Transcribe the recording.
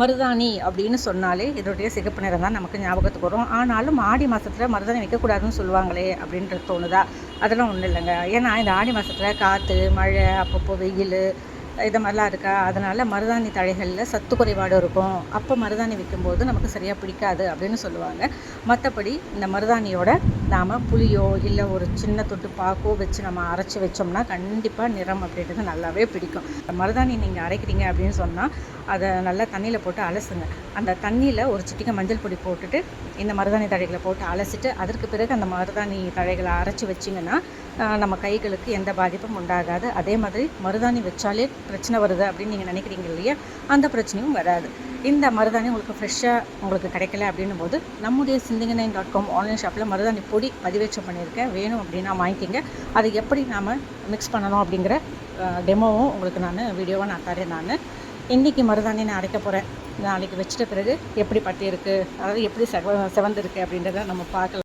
மருதாணி அப்படின்னு சொன்னாலே இதோடைய சிகப்பு நிறம் தான் நமக்கு ஞாபகத்துக்கு வரும். ஆனாலும் ஆடி மாதத்தில் மருதாணி வைக்கக்கூடாதுன்னு சொல்லுவாங்களே அப்படின்றது தோணுதா? அதெல்லாம் ஒன்றும் இல்லைங்க. ஏன்னா இந்த ஆடி மாதத்தில் காற்று மழை அப்பப்போ வெயில் இது மாதிரிலாம் இருக்கா? அதனால் மருதாணி தழைகளில் சத்து குறைபாடு இருக்கும். அப்போ மருதாணி வைக்கும்போது நமக்கு சரியாக பிடிக்காது அப்படின்னு சொல்லுவாங்க. மற்றபடி இந்த மருதாணியோட நாம் புளியோ இல்லை ஒரு சின்ன தொட்டு பாக்கோ வச்சு நம்ம அரைச்சி வச்சோம்னா கண்டிப்பாக நிறம் அப்படின்றது நல்லாவே பிடிக்கும். மருதாணி நீங்கள் அரைக்கிறீங்க அப்படின்னு சொன்னால் அதை நல்லா தண்ணியில் போட்டு அலசுங்க. அந்த தண்ணியில் ஒரு சிட்டிக்கை மஞ்சள் பொடி போட்டுட்டு இந்த மருதாணி தழைகளை போட்டு அலசிட்டு அதற்கு பிறகு அந்த மருதாணி தழைகளை அரைச்சி வச்சிங்கன்னா நம்ம கைகளுக்கு எந்த பாதிப்பும் உண்டாகாது. அதே மாதிரி மருதாணி வச்சாலே பிரச்சனை வருது அப்படின்னு நீங்கள் நினைக்கிறீங்க இல்லையா? அந்த பிரச்சனையும் வராது. இந்த மருதாணி உங்களுக்கு ஃப்ரெஷ்ஷாக உங்களுக்கு கிடைக்கல அப்படின்னும் போது நம்முடைய சிந்திங்க நைன் டாட் காம் ஆன்லைன் ஷாப்பில் மருதாணி பொடி பதிவேற்றம் பண்ணியிருக்கேன். வேணும் அப்படின்னா வாங்கிக்கிங்க. அது எப்படி நாம் மிக்ஸ் பண்ணணும் அப்படிங்கிற டெமோவும் உங்களுக்கு நான் வீடியோவாக நான் தரேன் நான். இன்றைக்கி மருதாணி நான் அரைக்க போகிறேன் நாளைக்கு வச்சிட்ட பிறகு எப்படி பட்டி இருக்குது அதாவது எப்படி செவ செவந்திருக்கு அப்படின்றத நம்ம பார்க்கலாம்.